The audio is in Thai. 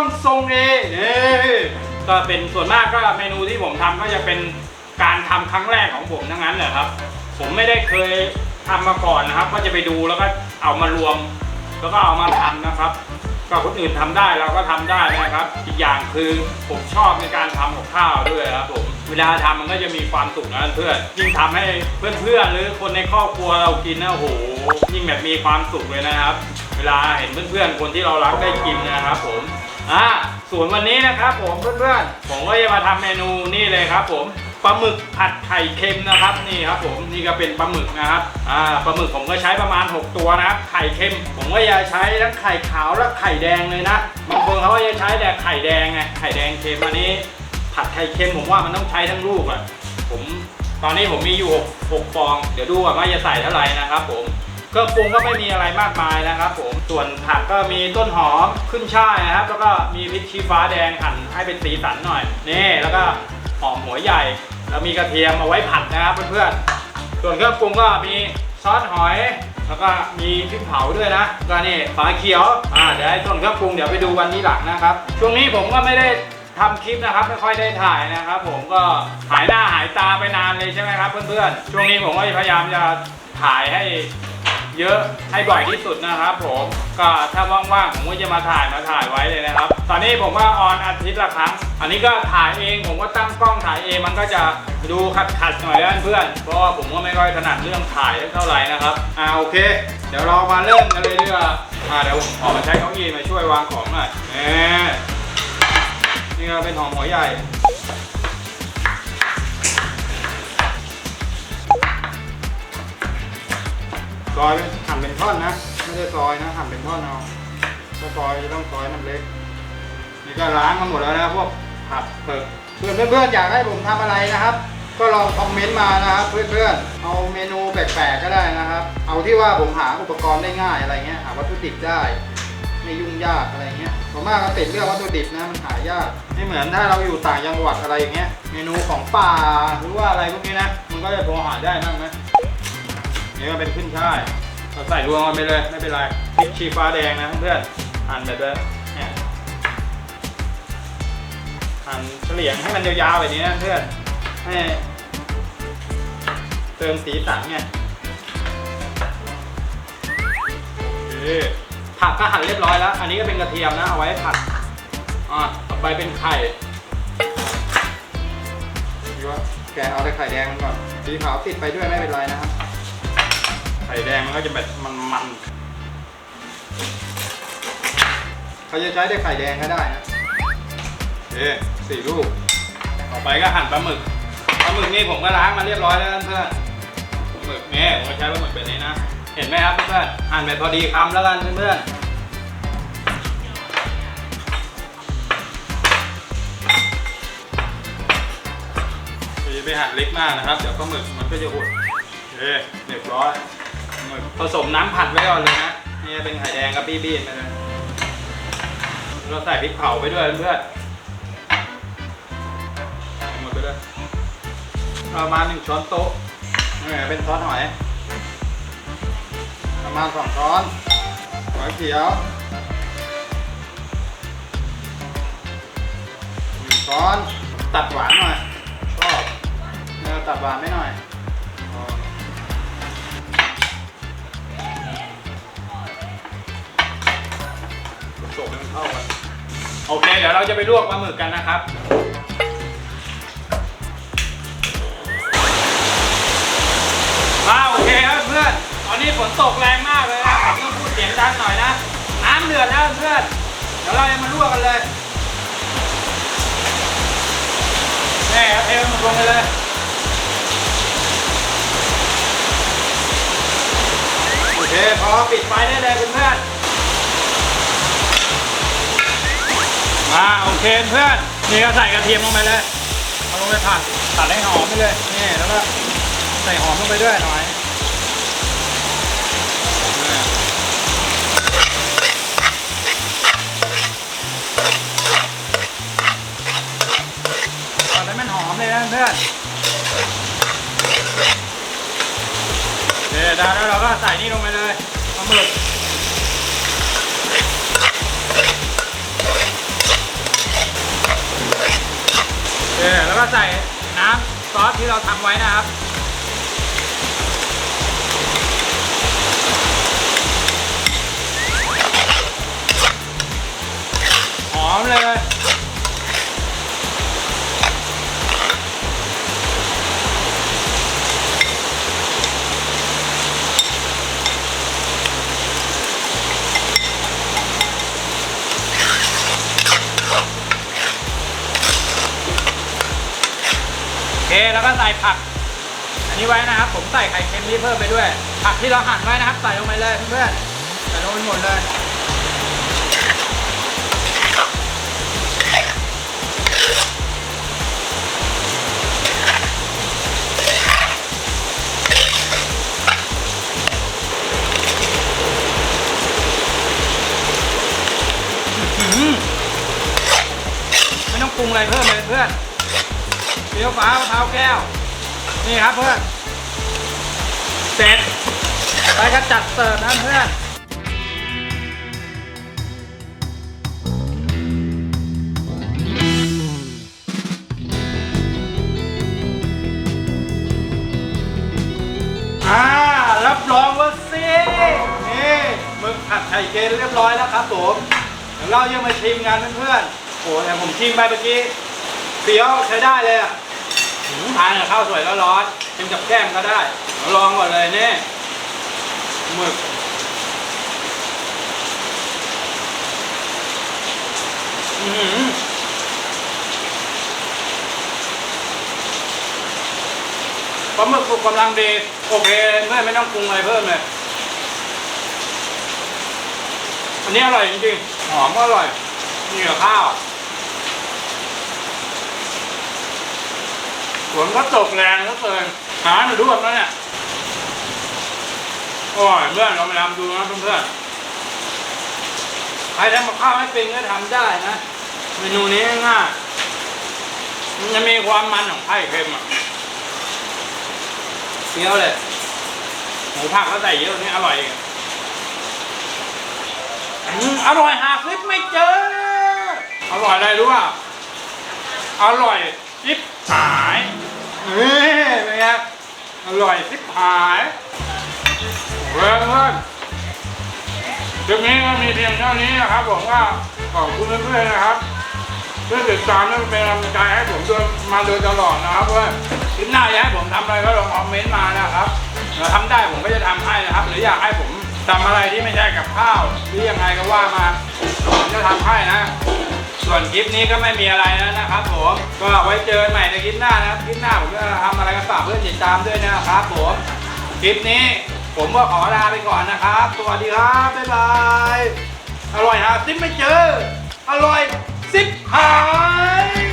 องทรงเอนี่ก็เป็นส่วนมากก็เมนูที่ผมทำก็จะเป็นการทำครั้งแรกของผมทั้งนั้นแหละครับ ผมไม่ได้เคยทำมาก่อนนะครับ ก็จะไปดูแล้วก็เอามารวม แล้วก็เอามาทำนะครับ ก็คนอื่นทำได้เราก็ทำได้นะครับ อีกอย่างคือผมชอบในการทำกับข้าวด้วยครับผมเวลาทำมันก็จะมีความสุขนะเพื่อนยิ่งทำให้เพื่อนๆหรือคนในครอบครัวเรากินนะโอ้โหยิ่งแบบมีความสุขเลยนะครับ เวลาเห็นเพื่อนๆคนที่เรารักได้กินนะครับผม อ่าส่วนวันนี้นะครับผมเพื่อนๆผมก็จะมาทำเมนูนี่เลยครับ ผมปลาหมึกผัดไข่เค็มนะครับนี่ครับ ผมนี่ก็เป็นปลาหมึกนะครับอ่าปลาหมึกผมก็ใช้ประมาณ 6 ตัวนะครับไข่เค็ม ผมก็จะใช้ทั้งไข่ขาวและไข่แดงเลยนะบางคนเขาก็จะใช้แต่ไข่แดงไงไข่แดงเค็มอันนี้ ผัดไข่เค็มผมว่ามันต้องใช้ทั้งลูกอะผมตอนนี้ผมมีอยู่ 6 6 ฟอง เดี๋ยวดูว่าจะใส่เท่าไหร่นะครับผม เครื่องปรุงก็ไม่มีอะไรมากมายนะครับผมส่วนผักก็มีต้นหอมขึ้นช่ายนะครับ แล้วก็มีพริกชี้ฟ้าแดงหั่นให้เป็นสีสันหน่อยนี่แล้วก็หอมหัวใหญ่ แล้วมีกระเทียมเอาไว้ผัดนะครับเพื่อนๆส่วนเครื่องปรุงก็มีซอสหอยแล้วก็มีพริกเผาด้วยนะก็นี่ฝาเขียว อ่าเดี๋ยวให้ส่วนเครื่องปรุงเดี๋ยวไปดูวันนี้หลังนะครับ ช่วงนี้ผมก็ไม่ได้ทำคลิปนะครับ ไม่ค่อยได้ถ่ายนะครับ ผมก็หายหน้าหายตาไปนานเลยใช่ไหมครับ เพื่อนๆ ช่วงนี้ผมก็พยายามจะถ่ายให้ เยอะให้บ่อยที่สุดนะครับผมก็ถ้าว่างๆผมก็จะมาถ่ายมาถ่ายไว้เลยนะครับ ตอนนี้ผมก็ออนอาทิตย์ละครั้ง อันนี้ก็ถ่ายเองผมก็ตั้งกล้องถ่ายเองมันก็จะดูขัดๆหน่อยนเพื่อนเพราะว่าผมก็ไม่ค่อยถนัดเรื่องถ่ายเท่าไหร่นะครับอ่าโอเค เดี๋ยวเรามาเริ่มกันเลยดีกว่าอ่าเดี๋ยวผมขอมาใช้เก้าอี้มาช่วยวางของหน่อยนี่ก็เป็นหอมหัวใหญ่ ซอยเป็นหั่นเป็นท่อนนะ ไม่ใช่ซอยนะหั่นเป็นท่อนเอาถ้าซอยจะต้องซอยมันเล็ก นี่ก็ล้างมาหมดแล้วนะพวกผักเผือกเพื่อนเพื่อนๆอยากให้ผมทำอะไรนะครับ ก็ลองคอมเมนต์มานะครับ เพื่อนๆเอาเมนูแปลกๆก็ได้นะครับ เอาที่ว่าผมหาอุปกรณ์ได้ง่ายอะไรเงี้ยหาวัตถุดิบได้ไม่ยุ่งยากอะไรเงี้ยผมมากก็ติดเรื่องวัตถุดิบนะมันหายาก ไม่เหมือนถ้าเราอยู่ต่างจังหวัดอะไรอย่างเงี้ย เมนูของป่าหรือว่าอะไรพวกนี้นะ มันก็จะพอหาได้บ้างนะ นี่ก็เป็นขึ้นช่ายเราใส่รวมันไปเลยไม่เป็นไรพริกชี้ฟ้าแดงนะเพื่อนหั่นแบบนี้เนี่ยหั่นเฉลี่ยงให้มันยาวๆแบบนี้นะเพื่อนให้เติมสีสันไงโอเคผักก็หั่นเรียบร้อยแล้ว อันนี้ก็เป็นกระเทียมนะเอาไว้ผัดอ่าต่อไปเป็นไข่ดีว่าแกเอาแต่ไข่แดงมันก่อนสีขาวติดไปด้วยไม่เป็นไรนะครับ ข่แดงมันก็จะแบบมันมันๆเขาจะใช้ได้ไข่แดงก็ได้นะเอ๊สี่ลูก ต่อไปก็หั่นปลาหมึก ปลาหมึกนี่ผมก็ล้างมาเรียบร้อยแล้วเพื่อนปลาหมึกนี่ผมก็ใช้ปลาหมึกแบบนี้นะ เห็นไหมครับเพื่อนๆหั่นแบบพอดีคำแล้วกันเพื่อนๆอย่าไปหั่นเล็กมากนะครับ เดี๋ยวปลาหมึกมันก็จะหดเอ๊เรียบร้อยหมึก ผสมน้ำผัดไว้ก่อนเลยนะนี่เป็นไข่แดงกับบี้บี้ไปเลยเราใส่พริกเผาไปด้วยเพื่อนหมดไปเลยประมาณหนึ่งช้อนโต๊ะนี่เป็นซอสหอย ประมาณสองช้อนหอยเขียวหนึ่งช้อนตัดหวานหน่อยชอบเนื้อตัดหวานไม่หน่อย สมให้มันเข้ากันโอเค เดี๋ยวเราจะไปลวกปลาหมึกกันนะครับ มาโอเคครับเพื่อน ตอนนี้ฝนตกแรงมากเลยนะผมต้องพูดเสียงดังหน่อยนะ น้ำเดือดแล้วเพื่อน เดี๋ยวเราจะมาลวกกันเลยนี่ครับเทมันลงไปเลยโอเคพอปิดไฟได้เลยเพื่อน ๆมาโอเคเพื่อนนี่ก็ใส่กระเทียมลงไปเลยเอาลงไปผัดตัดให้หอมไปเลยนี่แล้วก็ใส่หอมลงไปด้วยหน่อยตัดให้มันหอมเลยนะเพื่อนเดี๋ยวด้แล้วเราก็ใส่นี่ลงไปเลยปลาหมึก แล้วก็ใส่น้ำซอสที่เราทำไว้นะครับหอมเลย ผัก อันนี้ไว้นะครับ ผมใส่ไข่เค็มนี้เพิ่มไปด้วย ผักที่เราหั่นไว้นะครับ ใส่ลงไปเลยเพื่อนใส่ลงไปหมดเลยไม่ต้องปรุงอะไรเพิ่มเลยเพื่อนเปรี้ยวฟ้ามะพร้าวแก้ว นี่ครับเพื่อนเสร็จไปก็จัดเสิร์ฟนะเพื่อนอ่ารับรองว่าสินี่หมึกผัดไข่เค็มเรียบร้อยแล้วครับผมเดี๋ยวเรายังมาชิมกันเพื่อนๆโอ้แต่ผมชิมไปเมื่อกี้เปียวใช้ได้เลยอะ ทานกับข้าวสวยแล้วร้อนชิมกับแก้มก็ได้ ลองก่อนเลยเนี่หมึกอือหือปลาหมึกสุกกำลังดี โอเคเพื่อนไม่ต้องปรุงอะไรเพิ่มเลย อันนี้อร่อยจริงๆ หอมก็อร่อยนี่กับข้าว ฝนก็ตกแรงเหลือเกินหาหนูด้วงแล้วเนี่ยอร่อยเพื่อนเราไปทำดูนะเพื่อนๆใครทำกับข้าวไม่เป็นก็ทำได้นะเมนูนี้ง่ายมันจะมีความมันของไข่เค็มอะเคี้ยวเลยหมูผักก็ใส่เยอะนี่อร่อยอีกอร่อยหาคลิปไม่เจอ อร่อยอะไรรู้ป่ะอร่อยซิปหาย นี่เป็นไงอร่อยซิปหายเพื่อนเพื่อนคลิปนี้ก็มีเพียงเท่านี้นะครับผมว่าขอบคุณเพื่อนๆนะครับเพื่อนติดตามและเป็นกำลังใจให้ผมโดยมาโดยตลอดนะครับเพื่อนคลิปหน้าอยากให้ผมทำอะไรก็ลองคอมเมนต์มานะครับเราทำได้ผมก็จะทำให้นะครับ หรืออยากให้ผมทำอะไรที่ไม่ใช่กับข้าวหรือยังไงก็ว่ามาผมจะทำให้นะ ส่วนคลิปนี้ก็ไม่มีอะไรแล้วนะครับผมก็ไว้เจอกันใหม่ในคลิปหน้านะครับคลิปหน้าผมจะทำอะไรก็ฝากเพื่อนติดตามด้วยนะครับผมคลิปนี้ผมก็ขอลาไปก่อนนะครับ สวัสดีครับบ๊ายบายอร่อยหาซิปไม่เจอ อร่อยซิปหาย